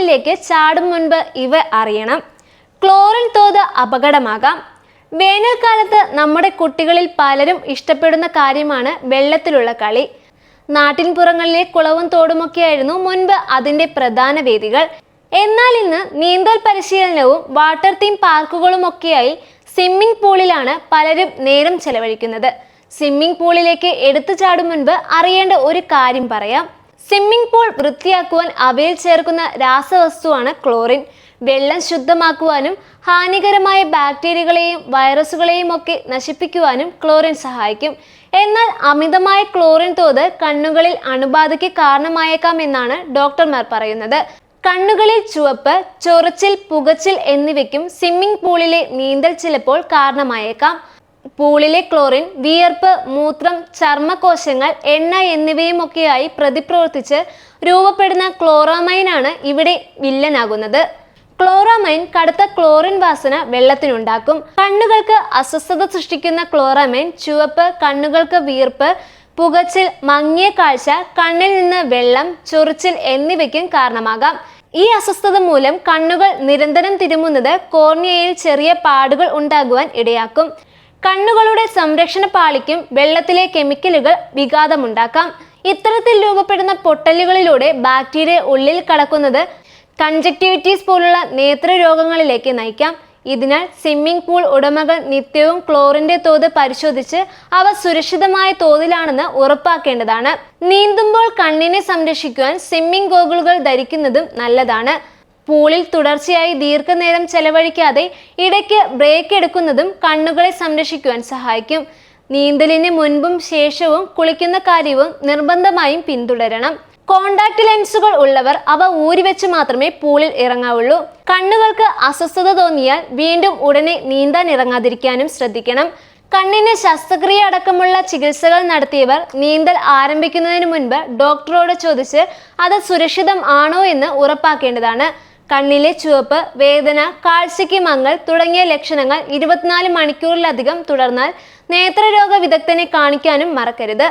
പൂളിലേക്ക് ചാടും മുൻപ് ഇവ അറിയണം. ക്ലോറിൻ തോത് അപകടമാകാം. വേനൽക്കാലത്ത് നമ്മുടെ കുട്ടികളിൽ പലരും ഇഷ്ടപ്പെടുന്ന കാര്യമാണ് വെള്ളത്തിലുള്ള കളി. നാട്ടിൻപുറങ്ങളിലെ കുളവും തോടുമൊക്കെയായിരുന്നു മുൻപ് അതിന്റെ പ്രധാന വേദികൾ. എന്നാൽ ഇന്ന് നീന്തൽ പരിശീലനവും വാട്ടർ തീം പാർക്കുകളും ഒക്കെയായി സ്വിമ്മിംഗ് പൂളിലാണ് പലരും നേരം ചെലവഴിക്കുന്നത്. സ്വിമ്മിംഗ് പൂളിലേക്ക് എടുത്തു ചാടും മുൻപ് അറിയേണ്ട ഒരു കാര്യം പറയാം. സ്വിമ്മിംഗ് പൂൾ വൃത്തിയാക്കുവാൻ അവയിൽ ചേർക്കുന്ന രാസവസ്തുവാണ് ക്ലോറിൻ. വെള്ളം ശുദ്ധമാക്കുവാനും ഹാനികരമായ ബാക്ടീരിയകളെയും വൈറസുകളെയും ഒക്കെ നശിപ്പിക്കുവാനും ക്ലോറിൻ സഹായിക്കും. എന്നാൽ അമിതമായ ക്ലോറിൻ തോത് കണ്ണുകളിൽ അണുബാധയ്ക്ക് കാരണമായേക്കാം എന്നാണ് ഡോക്ടർമാർ പറയുന്നത്. കണ്ണുകളിൽ ചുവപ്പ് ചൊറിച്ചിൽ പുകച്ചിൽ എന്നിവയ്ക്കും സ്വിമ്മിംഗ് പൂളിലെ നീന്തൽ ചിലപ്പോൾ കാരണമായേക്കാം. പൂളിലെ ക്ലോറിൻ വിയർപ്പ് മൂത്രം ചർമ്മകോശങ്ങൾ എണ്ണ എന്നിവയുമൊക്കെയായി പ്രതിപ്രവർത്തിച്ച് രൂപപ്പെടുന്ന ക്ലോറാമൈനാണ് ഇവിടെ വില്ലനാകുന്നത്. ക്ലോറാമൈൻ കടുത്ത ക്ലോറിൻ വാസന വെള്ളത്തിനുണ്ടാക്കും. കണ്ണുകൾക്ക് അസ്വസ്ഥത സൃഷ്ടിക്കുന്ന ക്ലോറാമൈൻ ചുവപ്പ് കണ്ണുകൾക്ക് വീർപ്പ് പുകച്ചിൽ മങ്ങിയ കാഴ്ച കണ്ണിൽ നിന്ന് വെള്ളം ചൊറിച്ചിൽ എന്നിവയ്ക്കും കാരണമാകാം. ഈ അസ്വസ്ഥത മൂലം കണ്ണുകൾ നിരന്തരം തിരുമുന്നത് കോർണിയയിൽ ചെറിയ പാടുകൾ ഉണ്ടാകുവാൻ ഇടയാക്കും. കണ്ണുകളുടെ സംരക്ഷണ പാളിക്കും വെള്ളത്തിലെ കെമിക്കലുകൾ വിഘാതമുണ്ടാക്കാം. ഇത്തരത്തിൽ രൂപപ്പെടുന്ന പൊട്ടലുകളിലൂടെ ബാക്ടീരിയ ഉള്ളിൽ കടക്കുന്നത് കൺജക്ടിവിറ്റീസ് പോലുള്ള നേത്ര രോഗങ്ങളിലേക്ക് നയിക്കാം. ഇതിനാൽ സ്വിമ്മിംഗ് പൂൾ ഉടമകൾ നിത്യവും ക്ലോറിന്റെ തോത് പരിശോധിച്ച് അവ സുരക്ഷിതമായ തോതിലാണെന്ന് ഉറപ്പാക്കേണ്ടതാണ്. നീന്തുമ്പോൾ കണ്ണിനെ സംരക്ഷിക്കുവാൻ സ്വിമ്മിംഗ് ഗോഗിളുകൾ ധരിക്കുന്നതും നല്ലതാണ്. പൂളിൽ തുടർച്ചയായി ദീർഘനേരം ചെലവഴിക്കാതെ ഇടയ്ക്ക് ബ്രേക്ക് എടുക്കുന്നതും കണ്ണുകളെ സംരക്ഷിക്കുവാൻ സഹായിക്കും. നീന്തലിന് മുൻപും ശേഷവും കുളിക്കുന്ന കാര്യവും നിർബന്ധമായും പിന്തുടരണം. കോണ്ടാക്ട് ലെൻസുകൾ ഉള്ളവർ അവ ഊരിവെച്ച് മാത്രമേ പൂളിൽ ഇറങ്ങാവുള്ളൂ. കണ്ണുകൾക്ക് അസ്വസ്ഥത തോന്നിയാൽ വീണ്ടും ഉടനെ നീന്താൻ ഇറങ്ങാതിരിക്കാനും ശ്രദ്ധിക്കണം. കണ്ണിന് ശസ്ത്രക്രിയ അടക്കമുള്ള ചികിത്സകൾ നടത്തിയവർ നീന്തൽ ആരംഭിക്കുന്നതിന് മുൻപ് ഡോക്ടറോട് ചോദിച്ച് അത് സുരക്ഷിതം ആണോ എന്ന് ഉറപ്പാക്കേണ്ടതാണ്. കണ്ണിലെ ചുവപ്പ് വേദന കാഴ്ചയ്ക്ക് മങ്ങൽ തുടങ്ങിയ ലക്ഷണങ്ങൾ ഇരുപത്തിനാല് മണിക്കൂറിലധികം തുടർന്നാൽ നേത്രരോഗ വിദഗ്ധനെ കാണിക്കാനും മറക്കരുത്.